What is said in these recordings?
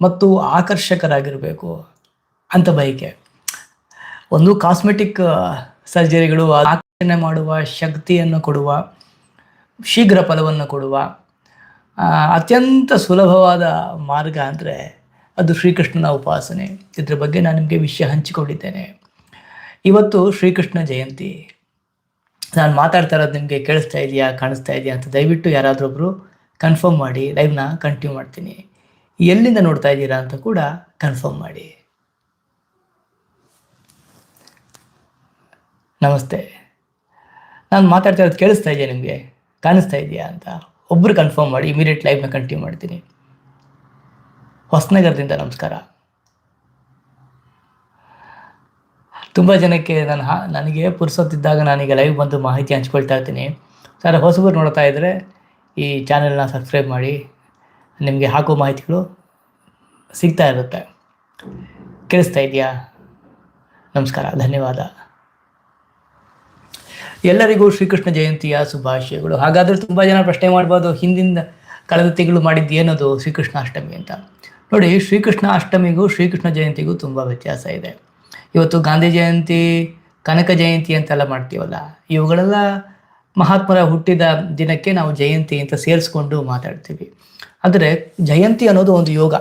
ಮತ್ತು ಆಕರ್ಷಕರಾಗಿರಬೇಕು ಅಂತ ಬಯಕೆ. ಒಂದು ಕಾಸ್ಮೆಟಿಕ್ ಸರ್ಜರಿಗಳು ಆಕರ್ಷಣೆ ಮಾಡುವ ಶಕ್ತಿಯನ್ನು ಕೊಡುವ, ಶೀಘ್ರ ಫಲವನ್ನು ಕೊಡುವ ಅತ್ಯಂತ ಸುಲಭವಾದ ಮಾರ್ಗ ಅಂದರೆ ಅದು ಶ್ರೀಕೃಷ್ಣನ ಉಪಾಸನೆ. ಇದರ ಬಗ್ಗೆ ನಾನು ನಿಮಗೆ ವಿಷಯ ಹಂಚಿಕೊಂಡಿದ್ದೇನೆ. ಇವತ್ತು ಶ್ರೀಕೃಷ್ಣ ಜಯಂತಿ. ನಾನು ಮಾತಾಡ್ತಾ ಇರೋದು ನಿಮಗೆ ಕೇಳಿಸ್ತಾ ಇದೆಯಾ, ಕಾಣಿಸ್ತಾ ಇದೆಯಾ ಅಂತ ದಯವಿಟ್ಟು ಯಾರಾದ್ರೊಬ್ಬರು ಕನ್ಫರ್ಮ್ ಮಾಡಿ ಲೈವ್ನ ಕಂಟಿನ್ಯೂ ಮಾಡ್ತೀನಿ. ಎಲ್ಲಿಂದ ನೋಡ್ತಾ ಇದ್ದೀರಾ ಅಂತ ಕೂಡ ಕನ್ಫರ್ಮ್ ಮಾಡಿ. ನಮಸ್ತೆ. ನಾನು ಮಾತಾಡ್ತಾ ಇರೋದು ಕೇಳಿಸ್ತಾ ಇದೆಯಾ ನಿಮಗೆ? ಕಾಣಿಸ್ತಾ ಇದೆಯಾ ಅಂತ ಒಬ್ಬರು ಕನ್ಫರ್ಮ್ ಮಾಡಿ ಇಮಿಡಿಯೇಟ್ ಲೈಫ್ನ ಕಂಟಿನ್ಯೂ ಮಾಡ್ತೀನಿ. ಹೊಸನಗರದಿಂದ ನಮಸ್ಕಾರ. ತುಂಬ ಜನಕ್ಕೆ ನಾನು ಹಾ, ನನಗೆ ಪುರ್ಸೊತ್ತಿದ್ದಾಗ ನಾನೀಗ ಲೈವ್ ಬಂದು ಮಾಹಿತಿ ಹಂಚ್ಕೊಳ್ತಾ ಇರ್ತೀನಿ. ಸರ್, ಹೊಸಬರು ನೋಡ್ತಾ ಇದ್ದರೆ ಈ ಚಾನೆಲ್ನ ಸಬ್ಸ್ಕ್ರೈಬ್ ಮಾಡಿ. ನಿಮಗೆ ಹಾಕೋ ಮಾಹಿತಿಗಳು ಸಿಗ್ತಾ ಇರುತ್ತೆ. ಕೇಳಿಸ್ತಾ ಇದೆಯಾ? ನಮಸ್ಕಾರ, ಧನ್ಯವಾದ. ಎಲ್ಲರಿಗೂ ಶ್ರೀಕೃಷ್ಣ ಜಯಂತಿಯ ಶುಭಾಶಯಗಳು. ಹಾಗಾದರೆ ತುಂಬ ಜನ ಪ್ರಶ್ನೆ ಮಾಡ್ಬೋದು, ಹಿಂದಿನ ಕಳೆದ ತಿಂಗಳು ಮಾಡಿದ್ದು ಏನದು ಶ್ರೀಕೃಷ್ಣ ಅಷ್ಟಮಿ ಅಂತ. ನೋಡಿ, ಶ್ರೀಕೃಷ್ಣ ಅಷ್ಟಮಿಗೂ ಶ್ರೀಕೃಷ್ಣ ಜಯಂತಿಗೂ ತುಂಬ ವ್ಯತ್ಯಾಸ ಇದೆ. ಇವತ್ತು ಗಾಂಧಿ ಜಯಂತಿ, ಕನಕ ಜಯಂತಿ ಅಂತೆಲ್ಲ ಮಾಡ್ತೀವಲ್ಲ, ಇವುಗಳೆಲ್ಲ ಮಹಾತ್ಮರ ಹುಟ್ಟಿದ ದಿನಕ್ಕೆ ನಾವು ಜಯಂತಿ ಅಂತ ಸೇರಿಸ್ಕೊಂಡು ಮಾತಾಡ್ತೀವಿ. ಆದರೆ ಜಯಂತಿ ಅನ್ನೋದು ಒಂದು ಯೋಗ.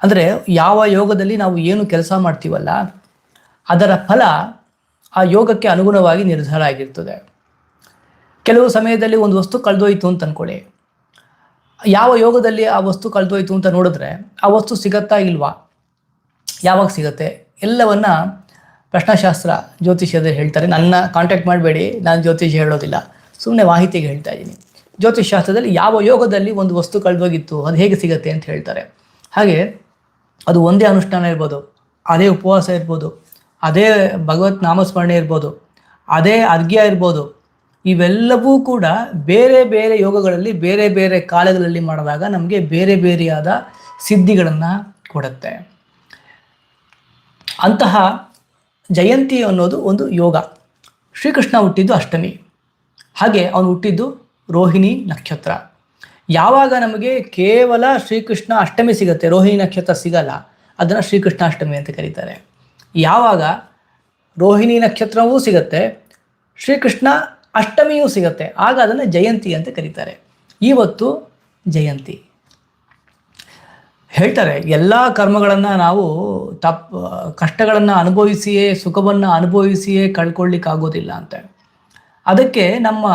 ಅಂದರೆ ಯಾವ ಯೋಗದಲ್ಲಿ ನಾವು ಏನು ಕೆಲಸ ಮಾಡ್ತೀವಲ್ಲ, ಅದರ ಫಲ ಆ ಯೋಗಕ್ಕೆ ಅನುಗುಣವಾಗಿ ನಿರ್ಧಾರ ಆಗಿರ್ತದೆ. ಕೆಲವು ಸಮಯದಲ್ಲಿ ಒಂದು ವಸ್ತು ಕಳೆದೋಯ್ತು ಅಂತ ಅಂದ್ಕೊಳ್ಳಿ ಯಾವ ಯೋಗದಲ್ಲಿ ಆ ವಸ್ತು ಕಳೆದೋಯ್ತು ಅಂತ ನೋಡಿದ್ರೆ, ಆ ವಸ್ತು ಸಿಗತ್ತಾ ಇಲ್ವಾ? ಯಾವಾಗ ಸಿಗತ್ತೆ? ಎಲ್ಲವನ್ನ ಪ್ರಶ್ನಾಶಾಸ್ತ್ರ ಜ್ಯೋತಿಷ್ಯದಲ್ಲಿ ಹೇಳ್ತಾರೆ. ನನ್ನ ಕಾಂಟ್ಯಾಕ್ಟ್ ಮಾಡಬೇಡಿ, ನಾನು ಜ್ಯೋತಿಷ್ಯ ಹೇಳೋದಿಲ್ಲ. ಸುಮ್ಮನೆ ಮಾಹಿತಿಗೆ ಹೇಳ್ತಾ ಇದ್ದೀನಿ ಜ್ಯೋತಿಷ್ ಶಾಸ್ತ್ರದಲ್ಲಿ ಯಾವ ಯೋಗದಲ್ಲಿ ಒಂದು ವಸ್ತು ಕಳೆದೋಗಿತ್ತು, ಅದು ಹೇಗೆ ಸಿಗತ್ತೆ ಅಂತ ಹೇಳ್ತಾರೆ. ಹಾಗೆ ಅದು ಒಂದೇ ಅನುಷ್ಠಾನ ಇರ್ಬೋದು, ಅದೇ ಉಪವಾಸ ಇರ್ಬೋದು, ಅದೇ ಭಗವತ್ ನಾಮಸ್ಮರಣೆ ಇರ್ಬೋದು, ಅದೇ ಅರ್ಘ್ಯ ಇರ್ಬೋದು, ಇವೆಲ್ಲವೂ ಕೂಡ ಬೇರೆ ಬೇರೆ ಯೋಗಗಳಲ್ಲಿ, ಬೇರೆ ಬೇರೆ ಕಾಲಗಳಲ್ಲಿ ಮಾಡಿದಾಗ ನಮಗೆ ಬೇರೆ ಬೇರೆಯಾದ ಸಿದ್ಧಿಗಳನ್ನು ಕೊಡುತ್ತೆ. ಅಂತಹ ಜಯಂತಿ ಅನ್ನೋದು ಒಂದು ಯೋಗ. ಶ್ರೀಕೃಷ್ಣ ಹುಟ್ಟಿದ್ದು ಅಷ್ಟಮಿ. ಹಾಗೆ ಅವನು ಹುಟ್ಟಿದ್ದು ರೋಹಿಣಿ ನಕ್ಷತ್ರ. ಯಾವಾಗ ನಮಗೆ ಕೇವಲ ಶ್ರೀಕೃಷ್ಣ ಅಷ್ಟಮಿ ಸಿಗುತ್ತೆ, ರೋಹಿಣಿ ನಕ್ಷತ್ರ ಸಿಗಲ್ಲ, ಅದನ್ನು ಶ್ರೀಕೃಷ್ಣ ಅಷ್ಟಮಿ ಅಂತ ಕರೀತಾರೆ. ಯಾವಾಗ ರೋಹಿಣಿ ನಕ್ಷತ್ರವೂ ಸಿಗುತ್ತೆ, ಶ್ರೀಕೃಷ್ಣ ಅಷ್ಟಮಿಯೂ ಸಿಗುತ್ತೆ, ಆಗ ಅದನ್ನು ಜಯಂತಿ ಅಂತ ಕರೀತಾರೆ. ಇವತ್ತು ಜಯಂತಿ. ಹೇಳ್ತಾರೆ, ಎಲ್ಲ ಕರ್ಮಗಳನ್ನು ನಾವು ತಪ್, ಕಷ್ಟಗಳನ್ನು ಅನುಭವಿಸಿಯೇ, ಸುಖವನ್ನು ಅನುಭವಿಸಿಯೇ ಕಳ್ಕೊಳ್ಳಿಕ್ಕಾಗೋದಿಲ್ಲ ಅಂತ. ಅದಕ್ಕೆ ನಮ್ಮ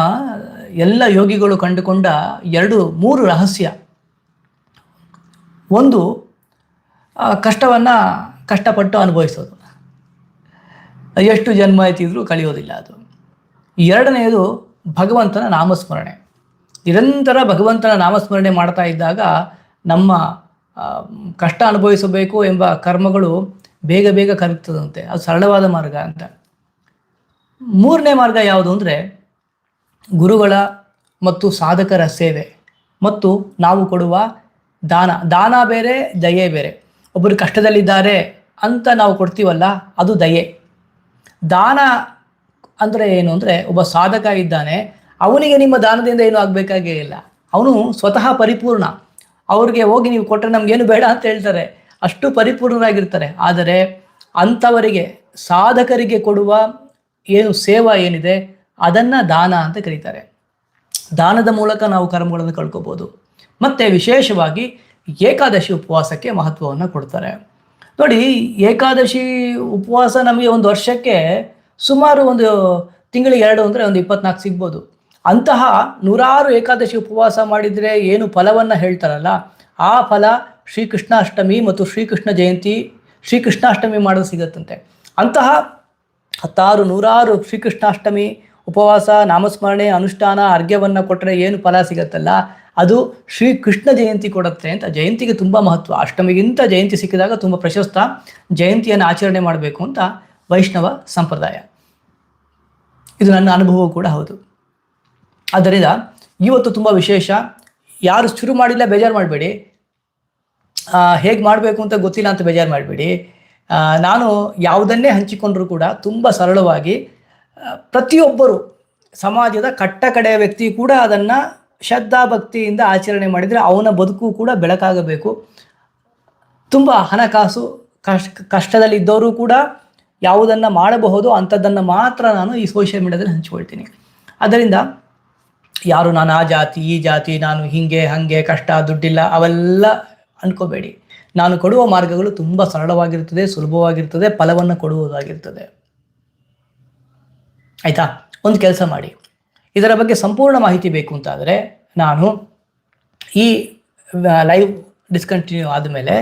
ಎಲ್ಲ ಯೋಗಿಗಳು ಕಂಡುಕೊಂಡ ಎರಡು, ಮೂರು ರಹಸ್ಯ. ಒಂದು ಕಷ್ಟವನ್ನು ಕಷ್ಟಪಟ್ಟು ಅನುಭವಿಸೋದು. ಎಷ್ಟು ಜನ್ಮ ಆಯ್ತಿದ್ರು ಕಳೆಯೋದಿಲ್ಲ ಅದು. ಎರಡನೆಯದು ಭಗವಂತನ ನಾಮಸ್ಮರಣೆ. ನಿರಂತರ ಭಗವಂತನ ನಾಮಸ್ಮರಣೆ ಮಾಡ್ತಾ ಇದ್ದಾಗ ನಮ್ಮ ಕಷ್ಟ ಅನುಭವಿಸಬೇಕು ಎಂಬ ಕರ್ಮಗಳು ಬೇಗ ಬೇಗ ಕರಗ್ತದಂತೆ. ಅದು ಸರಳವಾದ ಮಾರ್ಗ ಅಂತ. ಮೂರನೇ ಮಾರ್ಗ ಯಾವುದು ಅಂದರೆ ಗುರುಗಳ ಮತ್ತು ಸಾಧಕರ ಸೇವೆ. ಮತ್ತು ನಾವು ಕೊಡುವ ದಾನ. ದಾನ ಬೇರೆ, ದಯೆ ಬೇರೆ. ಒಬ್ಬರು ಕಷ್ಟದಲ್ಲಿದ್ದಾರೆ ಅಂತ ನಾವು ಕೊಡ್ತೀವಲ್ಲ, ಅದು ದಯೆ. ದಾನ ಅಂದರೆ ಏನು ಅಂದರೆ, ಒಬ್ಬ ಸಾಧಕ ಇದ್ದಾನೆ, ಅವನಿಗೆ ನಿಮ್ಮ ದಾನದಿಂದ ಏನು ಆಗಬೇಕಾಗೇ ಇಲ್ಲ. ಅವನು ಸ್ವತಃ ಪರಿಪೂರ್ಣ. ಅವ್ರಿಗೆ ಹೋಗಿ ನೀವು ಕೊಟ್ಟರೆ ನಮಗೇನು ಬೇಡ ಅಂತ ಹೇಳ್ತಾರೆ. ಅಷ್ಟು ಪರಿಪೂರ್ಣರಾಗಿರ್ತಾರೆ. ಆದರೆ ಅಂಥವರಿಗೆ, ಸಾಧಕರಿಗೆ ಕೊಡುವ ಏನು ಸೇವಾ ಏನಿದೆ ಅದನ್ನು ದಾನ ಅಂತ ಕರೀತಾರೆ. ದಾನದ ಮೂಲಕ ನಾವು ಕರ್ಮಗಳನ್ನು ಕಳ್ಕೊಬೋದು. ಮತ್ತು ವಿಶೇಷವಾಗಿ ಏಕಾದಶಿ ಉಪವಾಸಕ್ಕೆ ಮಹತ್ವವನ್ನು ಕೊಡ್ತಾರೆ. ನೋಡಿ, ಏಕಾದಶಿ ಉಪವಾಸ ನಮಗೆ ಒಂದು ವರ್ಷಕ್ಕೆ ಸುಮಾರು ಒಂದು ತಿಂಗಳಿಗೆ ಎರಡು ಅಂದರೆ ಒಂದು ಇಪ್ಪತ್ನಾಲ್ಕು ಸಿಗ್ಬೋದು. ಅಂತಹ ನೂರಾರು ಏಕಾದಶಿ ಉಪವಾಸ ಮಾಡಿದರೆ ಏನು ಫಲವನ್ನು ಹೇಳ್ತಾರಲ್ಲ, ಆ ಫಲ ಶ್ರೀಕೃಷ್ಣಾಷ್ಟಮಿ ಮತ್ತು ಶ್ರೀಕೃಷ್ಣ ಜಯಂತಿ, ಶ್ರೀಕೃಷ್ಣಾಷ್ಟಮಿ ಮಾಡೋದು ಸಿಗತ್ತಂತೆ. ಅಂತಹ ಹತ್ತಾರು ನೂರಾರು ಶ್ರೀಕೃಷ್ಣಾಷ್ಟಮಿ ಉಪವಾಸ, ನಾಮಸ್ಮರಣೆ, ಅನುಷ್ಠಾನ, ಅರ್ಘ್ಯವನ್ನು ಕೊಟ್ಟರೆ ಏನು ಫಲ ಸಿಗತ್ತಲ್ಲ? ಅದು ಶ್ರೀ ಕೃಷ್ಣ ಜಯಂತಿ ಕೊಡುತ್ತೆ ಅಂತ. ಜಯಂತಿಗೆ ತುಂಬ ಮಹತ್ವ. ಅಷ್ಟಮಿಗಿಂತ ಜಯಂತಿ ಸಿಕ್ಕಿದಾಗ ತುಂಬ ಪ್ರಶಸ್ತ ಜಯಂತಿಯನ್ನು ಆಚರಣೆ ಮಾಡಬೇಕು ಅಂತ ವೈಷ್ಣವ ಸಂಪ್ರದಾಯ. ಇದು ನನ್ನ ಅನುಭವ ಕೂಡ ಹೌದು. ಆದ್ದರಿಂದ ಇವತ್ತು ತುಂಬ ವಿಶೇಷ. ಯಾರು ಶುರು ಮಾಡಿಲ್ಲ ಬೇಜಾರು ಮಾಡಬೇಡಿ. ಹೇಗೆ ಮಾಡಬೇಕು ಅಂತ ಗೊತ್ತಿಲ್ಲ ಅಂತ ಬೇಜಾರು ಮಾಡಬೇಡಿ. ನಾನು ಯಾವುದನ್ನೇ ಹಂಚಿಕೊಂಡರೂ ಕೂಡ ತುಂಬ ಸರಳವಾಗಿ ಪ್ರತಿಯೊಬ್ಬರು ಸಮಾಜದ ಕಟ್ಟ ಕಡೆಯ ವ್ಯಕ್ತಿ ಕೂಡ ಅದನ್ನು ಶ್ರದ್ಧಾ ಭಕ್ತಿಯಿಂದ ಆಚರಣೆ ಮಾಡಿದರೆ ಅವನ ಬದುಕು ಕೂಡ ಬೆಳಕಾಗಬೇಕು. ತುಂಬ ಹಣಕಾಸು ಕಷ್ಟ, ಕಷ್ಟದಲ್ಲಿದ್ದವರು ಕೂಡ ಯಾವುದನ್ನು ಮಾಡಬಹುದು, ಅಂಥದ್ದನ್ನು ಮಾತ್ರ ನಾನು ಈ ಸೋಷಿಯಲ್ ಮೀಡಿಯಾದಲ್ಲಿ ಹಂಚ್ಕೊಳ್ತೀನಿ. ಅದರಿಂದ ಯಾರು ನಾನು ಆ ಜಾತಿ, ಈ ಜಾತಿ, ನಾನು ಹಿಂಗೆ, ಹಾಗೆ, ಕಷ್ಟ, ದುಡ್ಡಿಲ್ಲ, ಅವೆಲ್ಲ ಅನ್ಕೋಬೇಡಿ. ನಾನು ಕೊಡುವ ಮಾರ್ಗಗಳು ತುಂಬ ಸರಳವಾಗಿರ್ತದೆ, ಸುಲಭವಾಗಿರ್ತದೆ, ಫಲವನ್ನು ಕೊಡುವುದಾಗಿರ್ತದೆ. ಆಯಿತಾ? ಒಂದು ಕೆಲಸ ಮಾಡಿ. ಇದರ ಬಗ್ಗೆ ಸಂಪೂರ್ಣ ಮಾಹಿತಿ ಬೇಕು ಅಂತಾದರೆ ನಾನು ಈ ಲೈವ್ ಡಿಸ್ಕಂಟಿನ್ಯೂ ಆದಮೇಲೆ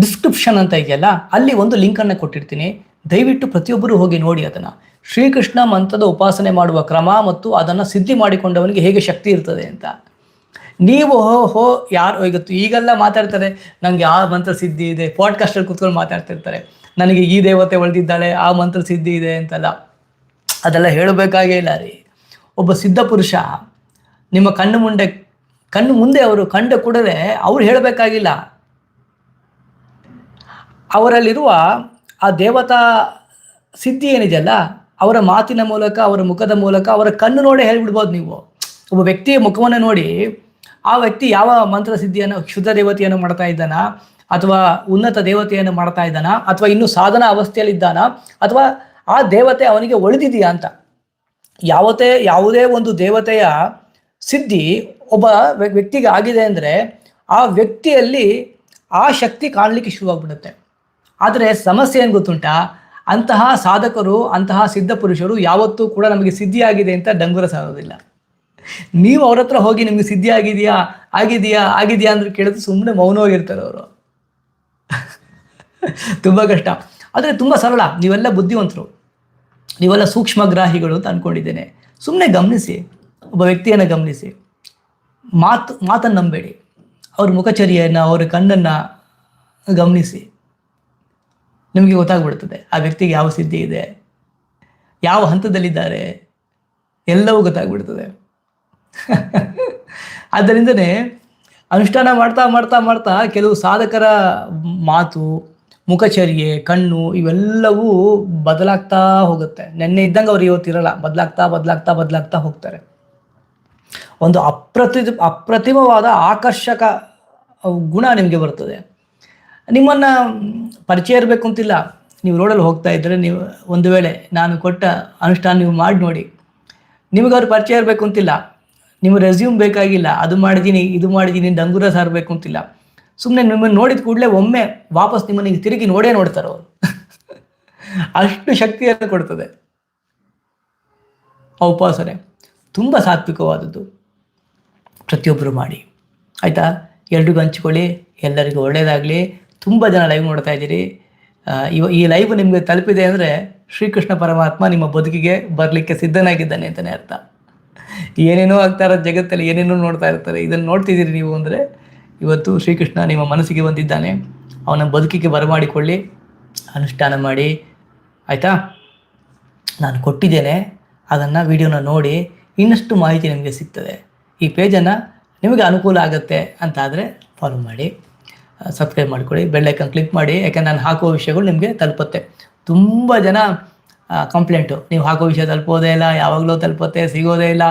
ಡಿಸ್ಕ್ರಿಪ್ಷನ್ ಅಂತ ಇದೆಯಲ್ಲ, ಅಲ್ಲಿ ಒಂದು ಲಿಂಕನ್ನು ಕೊಟ್ಟಿರ್ತೀನಿ. ದಯವಿಟ್ಟು ಪ್ರತಿಯೊಬ್ಬರು ಹೋಗಿ ನೋಡಿ ಅದನ್ನು. ಶ್ರೀಕೃಷ್ಣ ಮಂತ್ರದ ಉಪಾಸನೆ ಮಾಡುವ ಕ್ರಮ ಮತ್ತು ಅದನ್ನು ಸಿದ್ಧಿ ಮಾಡಿಕೊಂಡವನಿಗೆ ಹೇಗೆ ಶಕ್ತಿ ಇರ್ತದೆ ಅಂತ. ನೀವು ಹೋ ಹೋ, ಯಾರು ಇವತ್ತು ಈಗೆಲ್ಲ ಮಾತಾಡ್ತಾರೆ ನನಗೆ ಆ ಮಂತ್ರ ಸಿದ್ಧಿ ಇದೆ ಪಾಡ್ಕಾಸ್ಟಲ್ಲಿ ಕೂತ್ಕೊಂಡು ಮಾತಾಡ್ತಿರ್ತಾರೆ. ನನಗೆ ಈ ದೇವತೆ ಒಳ್ದಿದ್ದಾಳೆ, ಆ ಮಂತ್ರ ಸಿದ್ಧಿ ಇದೆ ಅಂತೆಲ್ಲ. ಅದೆಲ್ಲ ಹೇಳಬೇಕಾಗೇ ಇಲ್ಲ ರೀ. ಒಬ್ಬ ಸಿದ್ಧ ಪುರುಷ, ನಿಮ್ಮ ಕಣ್ಣು ಮುಂದೆ ಕಣ್ಣು ಮುಂದೆ ಅವರು ಕಂಡ ಕೂಡಲೇ ಅವ್ರು ಹೇಳಬೇಕಾಗಿಲ್ಲ. ಅವರಲ್ಲಿರುವ ಆ ದೇವತಾ ಸಿದ್ಧಿ ಏನಿದೆಯಲ್ಲ ಅವರ ಮಾತಿನ ಮೂಲಕ, ಅವರ ಮುಖದ ಮೂಲಕ, ಅವರ ಕಣ್ಣು ನೋಡಿ ಹೇಳಿಬಿಡ್ಬೋದು ನೀವು. ಒಬ್ಬ ವ್ಯಕ್ತಿಯ ಮುಖವನ್ನು ನೋಡಿ, ಆ ವ್ಯಕ್ತಿ ಯಾವ ಮಂತ್ರ ಸಿದ್ಧಿಯನ್ನು, ಶುದ್ಧ ದೇವತೆಯನ್ನು ಮಾಡ್ತಾ ಇದ್ದಾನ, ಅಥವಾ ಉನ್ನತ ದೇವತೆಯನ್ನು ಮಾಡ್ತಾ ಇದ್ದಾನ, ಅಥವಾ ಇನ್ನೂ ಸಾಧನ ಅವಸ್ಥೆಯಲ್ಲಿದ್ದಾನ, ಅಥವಾ ಆ ದೇವತೆ ಅವನಿಗೆ ಒಳಿದಿದೆಯಾ ಅಂತ. ಯಾವತ್ತೇ, ಯಾವುದೇ ಒಂದು ದೇವತೆಯ ಸಿದ್ಧಿ ಒಬ್ಬ ವ್ಯ- ವ್ಯಕ್ತಿಗೆ ಆಗಿದೆ ಅಂದರೆ ಆ ವ್ಯಕ್ತಿಯಲ್ಲಿ ಆ ಶಕ್ತಿ ಕಾಣಲಿಕ್ಕೆ ಶುರುವಾಗ್ಬಿಡುತ್ತೆ. ಆದರೆ ಸಮಸ್ಯೆ ಏನು ಗೊತ್ತುಂಟಾ? ಅಂತಹ ಸಾಧಕರು, ಅಂತಹ ಸಿದ್ಧ ಪುರುಷರು ಯಾವತ್ತೂ ಕೂಡ ನಮಗೆ ಸಿದ್ಧಿಯಾಗಿದೆ ಅಂತ ಡಂಗುರ ಸಾರೋದಿಲ್ಲ. ನೀವು ಅವ್ರ ಹತ್ರ ಹೋಗಿ ನಿಮ್ಗೆ ಸಿದ್ಧಿ ಆಗಿದೆಯಾ ಆಗಿದೆಯಾ ಆಗಿದೆಯಾ ಅಂದ್ರೆ ಕೇಳಿದ್ರೆ ಸುಮ್ಮನೆ ಮೌನವಾಗಿರ್ತಾರೆ ಅವರು. ತುಂಬ ಕಷ್ಟ. ಆದರೆ ತುಂಬ ಸರಳ. ನೀವೆಲ್ಲ ಬುದ್ಧಿವಂತರು. ನೀವೆಲ್ಲ ಸೂಕ್ಷ್ಮಗ್ರಾಹಿಗಳು ಅಂತ ಅಂದ್ಕೊಂಡಿದ್ದೇನೆ ಸುಮ್ಮನೆ ಗಮನಿಸಿ, ಒಬ್ಬ ವ್ಯಕ್ತಿಯನ್ನು ಗಮನಿಸಿ. ಮಾತು, ಮಾತನ್ನು ನಂಬೇಡಿ. ಅವ್ರ ಮುಖಚರ್ಯೆಯನ್ನು, ಅವ್ರ ಕಣ್ಣನ್ನು ಗಮನಿಸಿ. ನಿಮಗೆ ಗೊತ್ತಾಗ್ಬಿಡ್ತದೆ, ಆ ವ್ಯಕ್ತಿಗೆ ಯಾವ ಸಿದ್ಧಿ ಇದೆ, ಯಾವ ಹಂತದಲ್ಲಿದ್ದಾರೆ, ಎಲ್ಲವೂ ಗೊತ್ತಾಗ್ಬಿಡ್ತದೆ. ಆದ್ದರಿಂದನೇ ಅನುಷ್ಠಾನ ಮಾಡ್ತಾ ಮಾಡ್ತಾ ಮಾಡ್ತಾ ಕೆಲವು ಸಾಧಕರ ಮಾತು ಮುಖಚರ್ಯೆ ಕಣ್ಣು ಇವೆಲ್ಲವೂ ಬದಲಾಗ್ತಾ ಹೋಗುತ್ತೆ. ನೆನ್ನೆ ಇದ್ದಂಗೆ ಅವ್ರು ಇವತ್ತಿರಲ್ಲ ಬದಲಾಗ್ತಾ ಬದಲಾಗ್ತಾ ಬದಲಾಗ್ತಾ ಹೋಗ್ತಾರೆ. ಒಂದು ಅಪ್ರತಿ ಅಪ್ರತಿಮವಾದ ಆಕರ್ಷಕ ಗುಣ ನಿಮಗೆ ಬರ್ತದೆ. ನಿಮ್ಮನ್ನು ಪರಿಚಯ ಇರಬೇಕು ಅಂತಿಲ್ಲ. ನೀವು ರೋಡಲ್ಲಿ ಹೋಗ್ತಾ ಇದ್ದರೆ ನೀವು ಒಂದು ವೇಳೆ ನಾನು ಕೊಟ್ಟ ಅನುಷ್ಠಾನ ನೀವು ಮಾಡಿ ನೋಡಿ. ನಿಮಗೆ ಅವ್ರು ಪರಿಚಯ ಇರಬೇಕು ಅಂತಿಲ್ಲ. ನಿಮ್ಮ ರೆಸ್ಯೂಮ್ ಬೇಕಾಗಿಲ್ಲ. ಅದು ಮಾಡಿದ್ದೀನಿ ಇದು ಮಾಡಿದ್ದೀನಿ ಡಂಗುರ ಸಾರಬೇಕು ಅಂತಿಲ್ಲ. ಸುಮ್ಮನೆ ನಿಮ್ಮನ್ನು ನೋಡಿದ ಕೂಡಲೇ ಒಮ್ಮೆ ವಾಪಸ್ ನಿಮ್ಮನ್ನು ತಿರುಗಿ ನೋಡೇ ನೋಡ್ತಾರೆ ಅವರು. ಅಷ್ಟು ಶಕ್ತಿಯನ್ನು ಕೊಡ್ತದೆ. ಆ ಉಪಾಸನೆ ತುಂಬ ಸಾತ್ವಿಕವಾದದ್ದು. ಪ್ರತಿಯೊಬ್ಬರು ಮಾಡಿ. ಆಯಿತಾ? ಎಲ್ರಿಗೂ ಹಂಚ್ಕೊಳ್ಳಿ, ಎಲ್ಲರಿಗೂ ಒಳ್ಳೆಯದಾಗಲಿ ತುಂಬ ಜನ ಲೈವ್ ನೋಡ್ತಾ ಇದ್ದೀರಿ. ಇವ, ಈ ಲೈವ್ ನಿಮಗೆ ತಲುಪಿದೆ ಅಂದರೆ ಶ್ರೀಕೃಷ್ಣ ಪರಮಾತ್ಮ ನಿಮ್ಮ ಬದುಕಿಗೆ ಬರಲಿಕ್ಕೆ ಸಿದ್ಧನಾಗಿದ್ದಾನೆ ಅಂತಲೇ ಅರ್ಥ. ಏನೇನೋ ಆಗ್ತಾ ಇರೋದು ಜಗತ್ತಲ್ಲಿ ಏನೇನೋ ನೋಡ್ತಾ ಇರ್ತಾರೆ. ಇದನ್ನು ನೋಡ್ತಿದ್ದೀರಿ ನೀವು ಅಂದರೆ ಇವತ್ತು ಶ್ರೀಕೃಷ್ಣ ನಿಮ್ಮ ಮನಸ್ಸಿಗೆ ಬಂದಿದ್ದಾನೆ. ಅವನ ಬದುಕಿಗೆ ಬರಮಾಡಿಕೊಳ್ಳಿ. ಅನುಷ್ಠಾನ ಮಾಡಿ. ಆಯಿತಾ? ನಾನು ಕೊಟ್ಟಿದ್ದೇನೆ. ಅದನ್ನು ವಿಡಿಯೋನ ನೋಡಿ ಇನ್ನಷ್ಟು ಮಾಹಿತಿ ನಿಮಗೆ ಸಿಗ್ತದೆ. ಈ ಪೇಜನ್ನು ನಿಮಗೆ ಅನುಕೂಲ ಆಗುತ್ತೆ ಅಂತ ಆದರೆ ಫಾಲೋ ಮಾಡಿ ಸಬ್ಸ್ಕ್ರೈಬ್ ಮಾಡ್ಕೊಳ್ಳಿ. ಬೆಳ್ಳೈಕನ್ ಕ್ಲಿಕ್ ಮಾಡಿ. ಯಾಕೆಂದ್ರೆ ನಾನು ಹಾಕೋ ವಿಷಯಗಳು ನಿಮಗೆ ತಲುಪುತ್ತೆ. ತುಂಬ ಜನ ಕಂಪ್ಲೇಂಟು ನೀವು ಹಾಕೋ ವಿಷಯ ತಲುಪೋದೇ ಇಲ್ಲ. ಯಾವಾಗಲೂ ತಲುಪುತ್ತೆ, ಸಿಗೋದೇ ಇಲ್ಲ.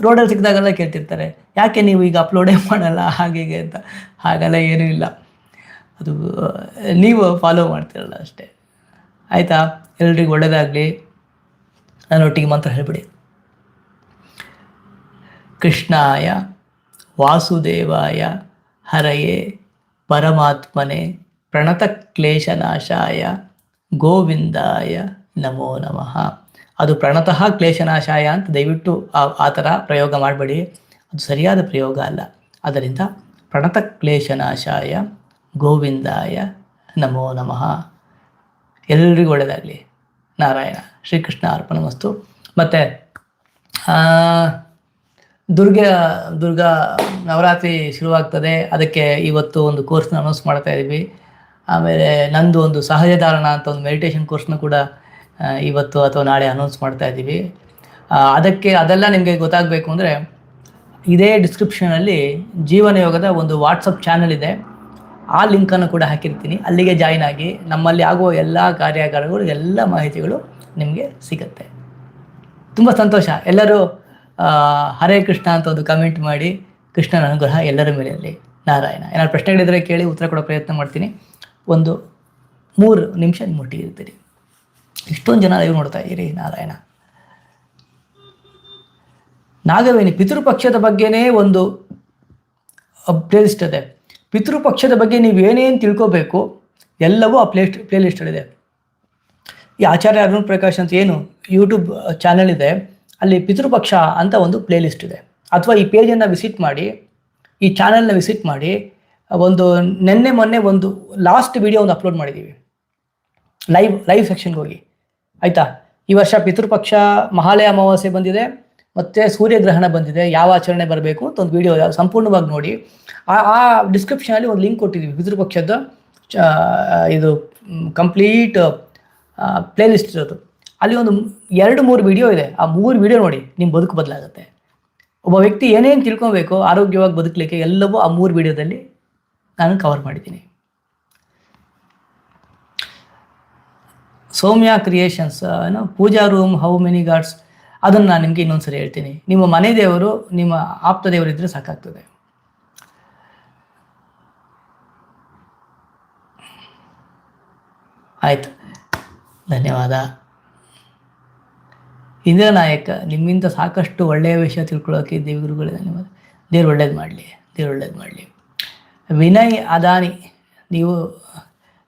ರೋಡಲ್ಲಿ ಸಿಕ್ಕಿದಾಗೆಲ್ಲ ಕೇಳ್ತಿರ್ತಾರೆ, ಯಾಕೆ ನೀವು ಈಗ ಅಪ್ಲೋಡೇ ಮಾಡಲ್ಲ? ಹಾಗೆ ಅಂತ. ಹಾಗೆಲ್ಲ ಏನೂ ಇಲ್ಲ. ಅದು, ನೀವು ಫಾಲೋ ಮಾಡ್ತಿರಲ್ಲ ಅಷ್ಟೇ. ಆಯಿತಾ? ಎಲ್ರಿಗೂ ಒಳ್ಳೆಯದಾಗಲಿ ನಾನೊಟ್ಟಿಗೆ ಮಾತ್ರ ಹೇಳಿಬಿಡಿ. ಕೃಷ್ಣಾಯ ವಾಸುದೇವಾಯ ಹರಯೇ ಪರಮಾತ್ಮನೆ ಪ್ರಣತಕ್ಲೇಶನಾಶಾಯ ಗೋವಿಂದಾಯ ನಮೋ ನಮಃ. ಅದು ಪ್ರಣತಃ ಕ್ಲೇಶನಾಶಾಯ ಅಂತ ದಯವಿಟ್ಟು ಆ ಥರ ಪ್ರಯೋಗ ಮಾಡಬೇಡಿ. ಅದು ಸರಿಯಾದ ಪ್ರಯೋಗ ಅಲ್ಲ. ಅದರಿಂದ ಪ್ರಣತ ಕ್ಲೇಶನಾಶಾಯ ಗೋವಿಂದಾಯ ನಮೋ ನಮಃ. ಎಲ್ರಿಗೂ ಒಳ್ಳೆಯದಾಗಲಿ ನಾರಾಯಣ. ಶ್ರೀಕೃಷ್ಣ ಅರ್ಪಣಮಸ್ತು ಮತ್ತು ದುರ್ಗೆ, ದುರ್ಗಾ ನವರಾತ್ರಿ ಶುರುವಾಗ್ತದೆ. ಅದಕ್ಕೆ ಇವತ್ತು ಒಂದು ಕೋರ್ಸ್ನ ಅನೌನ್ಸ್ ಮಾಡ್ತಾ ಇದ್ದೀವಿ ಆಮೇಲೆ ನಂದು ಒಂದು ಸಹಜ ಧಾರಣ ಅಂತ ಒಂದು ಮೆಡಿಟೇಷನ್ ಕೋರ್ಸ್ನ ಕೂಡ ಇವತ್ತು ಅಥವಾ ನಾಳೆ ಅನೌನ್ಸ್ ಮಾಡ್ತಾ ಇದ್ದೀವಿ. ಅದಕ್ಕೆ ಅದೆಲ್ಲ ನಿಮಗೆ ಗೊತ್ತಾಗಬೇಕು ಅಂದರೆ ಇದೇ ಡಿಸ್ಕ್ರಿಪ್ಷನಲ್ಲಿ ಜೀವನ ಯೋಗದ ಒಂದು ವಾಟ್ಸಪ್ ಚಾನಲ್ ಇದೆ. ಆ ಲಿಂಕನ್ನು ಕೂಡ ಹಾಕಿರ್ತೀನಿ. ಅಲ್ಲಿಗೆ ಜಾಯಿನ್ ಆಗಿ ನಮ್ಮಲ್ಲಿ ಆಗುವ ಎಲ್ಲ ಕಾರ್ಯಾಗಾರಗಳು ಎಲ್ಲ ಮಾಹಿತಿಗಳು ನಿಮಗೆ ಸಿಗುತ್ತೆ. ತುಂಬ ಸಂತೋಷ. ಎಲ್ಲರೂ ಹರೇ ಕೃಷ್ಣ ಅಂತ ಒಂದು ಕಮೆಂಟ್ ಮಾಡಿ ಕೃಷ್ಣನ ಅನುಗ್ರಹ ಎಲ್ಲರ ಮೇಲೆ ಇರಲಿ ನಾರಾಯಣ. ಏನಾದ್ರು ಪ್ರಶ್ನೆಗಳಿದ್ರೆ ಕೇಳಿ ಉತ್ತರ ಕೊಡೋ ಪ್ರಯತ್ನ ಮಾಡ್ತೀನಿ. ಒಂದು ಮೂರು ನಿಮಿಷ ಇರ್ತೀರಿ. ಇಷ್ಟೊಂದು ಜನ ಲೈವ್ ನೋಡ್ತಾ ಇದ್ದೀರಿ, ನಾರಾಯಣ. ನಾಗವೇಣಿ ಪಿತೃಪಕ್ಷದ ಬಗ್ಗೆನೇ ಒಂದು ಪ್ಲೇಲಿಸ್ಟ್ ಇದೆ. ಪಿತೃಪಕ್ಷದ ಬಗ್ಗೆ ನೀವು ಏನೇನು ತಿಳ್ಕೋಬೇಕು, ಎಲ್ಲವೂ ಆ ಪ್ಲೇ ಇದೆ ಈ ಆಚಾರ್ಯ ಅರುಣ್ ಪ್ರಕಾಶ್ ಅಂತ ಏನು ಯೂಟ್ಯೂಬ್ ಚಾನಲ್ ಇದೆ, ಅಲ್ಲಿ ಪಿತೃಪಕ್ಷ ಅಂತ ಒಂದು ಪ್ಲೇಲಿಸ್ಟ್ ಇದೆ. ಅಥವಾ ಈ ಪೇಜನ್ನು ವಿಸಿಟ್ ಮಾಡಿ, ಈ ಚಾನಲ್ನ ವಿಸಿಟ್ ಮಾಡಿ, ಒಂದು ನಿನ್ನೆ ಮೊನ್ನೆ ಒಂದು ಲಾಸ್ಟ್ ವಿಡಿಯೋ ಒಂದು ಅಪ್ಲೋಡ್ ಮಾಡಿದ್ದೀವಿ. ಲೈವ್ ಲೈವ್ ಸೆಕ್ಷನ್ಗೆ ಹೋಗಿ. ಆಯಿತಾ? ಈ ವರ್ಷ ಪಿತೃಪಕ್ಷ ಮಹಾಲಯ ಅಮಾವಾಸ್ಯೆ ಬಂದಿದೆ, ಮತ್ತು ಸೂರ್ಯಗ್ರಹಣ ಬಂದಿದೆ, ಯಾವ ಆಚರಣೆ ಬರಬೇಕು ಅಂತ ಒಂದು ವಿಡಿಯೋ ಸಂಪೂರ್ಣವಾಗಿ ನೋಡಿ. ಆ ಆ ಡಿಸ್ಕ್ರಿಪ್ಷನಲ್ಲಿ ಒಂದು ಲಿಂಕ್ ಕೊಟ್ಟಿದ್ದೀವಿ ಪಿತೃಪಕ್ಷದ ಇದು ಕಂಪ್ಲೀಟ್ ಪ್ಲೇಲಿಸ್ಟ್ ಇರೋದು. ಅಲ್ಲಿ ಒಂದು ಎರಡು ಮೂರು ವಿಡಿಯೋ ಇದೆ. ಆ ಮೂರು ವಿಡಿಯೋ ನೋಡಿ ನಿಮ್ಮ ಬದುಕು ಬದಲಾಗುತ್ತೆ. ಒಬ್ಬ ವ್ಯಕ್ತಿ ಏನೇನು ತಿಳ್ಕೊಬೇಕು, ಆರೋಗ್ಯವಾಗಿ ಬದುಕಲಿಕ್ಕೆ ಎಲ್ಲವೂ ಆ ಮೂರು ವಿಡಿಯೋದಲ್ಲಿ ನಾನು ಕವರ್ ಮಾಡಿದ್ದೀನಿ. ಸೌಮ್ಯ ಕ್ರಿಯೇಷನ್ಸ್ ಏನೋ pooja room how many gods ಅದನ್ನು ನಾನು ನಿಮಗೆ ಇನ್ನೊಂದು ಸರಿ ಹೇಳ್ತೀನಿ. ನಿಮ್ಮ ಮನೆ ದೇವರು, ನಿಮ್ಮ ಆಪ್ತ ದೇವರು ಇದ್ದರೆ ಸಾಕಾಗ್ತದೆ. ಆಯಿತು. ಧನ್ಯವಾದ. ಇಂದಿರಾ ನಾಯಕ ನಿಮ್ಮಿಂದ ಸಾಕಷ್ಟು ಒಳ್ಳೆಯ ವಿಷಯ ತಿಳ್ಕೊಳ್ಳೋಕೆ ದೇವಗುರುಗಳೇ ಧನ್ಯವಾದ. ದೇವ್ರು ಒಳ್ಳೇದು ಮಾಡಲಿ, ದೇವ್ರು ಒಳ್ಳೇದು ಮಾಡಲಿ. ವಿನಯ್ ಅದಾನಿ, ನೀವು,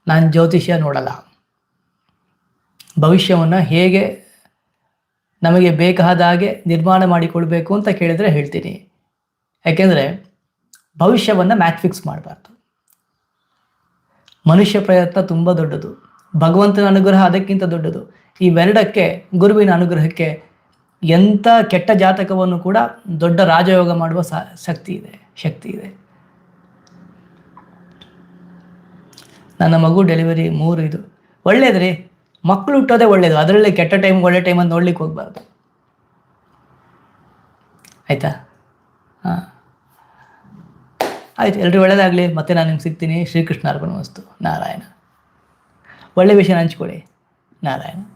ನಾನು ಜ್ಯೋತಿಷ್ಯ ನೋಡಲ್ಲ. ಭವಿಷ್ಯವನ್ನು ಹೇಗೆ ನಮಗೆ ಬೇಕಾದ ಹಾಗೆ ನಿರ್ಮಾಣ ಮಾಡಿಕೊಳ್ಬೇಕು ಅಂತ ಕೇಳಿದರೆ ಹೇಳ್ತೀನಿ. ಯಾಕೆಂದರೆ ಭವಿಷ್ಯವನ್ನು ಮ್ಯಾಚ್ ಫಿಕ್ಸ್ ಮಾಡಬಾರ್ದು. ಮನುಷ್ಯ ಪ್ರಯತ್ನ ತುಂಬ ದೊಡ್ಡದು. ಭಗವಂತನ ಅನುಗ್ರಹ ಅದಕ್ಕಿಂತ ದೊಡ್ಡದು. ಇವೆರಡಕ್ಕೆ ಗುರುವಿನ ಅನುಗ್ರಹಕ್ಕೆ ಎಂಥ ಕೆಟ್ಟ ಜಾತಕವನ್ನು ಕೂಡ ದೊಡ್ಡ ರಾಜಯೋಗ ಮಾಡುವ ಶಕ್ತಿ ಇದೆ ಶಕ್ತಿ ಇದೆ. ನನ್ನ ಮಗು ಡೆಲಿವರಿ ಮೂರು ಇದು. ಒಳ್ಳೆಯದ್ರಿ ಮಕ್ಕಳು ಹುಟ್ಟೋದೇ ಒಳ್ಳೇದು. ಅದರಲ್ಲಿ ಕೆಟ್ಟ ಟೈಮ್ ಒಳ್ಳೆ ಟೈಮ್ ಅಂತ ನೋಡ್ಲಿಕ್ಕೆ ಹೋಗ್ಬಾರ್ದು. ಆಯ್ತಾ? ಹಾಂ. ಆಯ್ತು ಎಲ್ರಿಗೂ ಒಳ್ಳೇದಾಗಲಿ. ಮತ್ತೆ ನಾನು ನಿಮ್ಗೆ ಸಿಗ್ತೀನಿ. ಶ್ರೀಕೃಷ್ಣ ಅರ್ಪಣ ವಸ್ತು. ನಾರಾಯಣ. ಒಳ್ಳೆ ವಿಷಯ ಹಂಚ್ಕೊಳ್ಳಿ ನಾರಾಯಣ.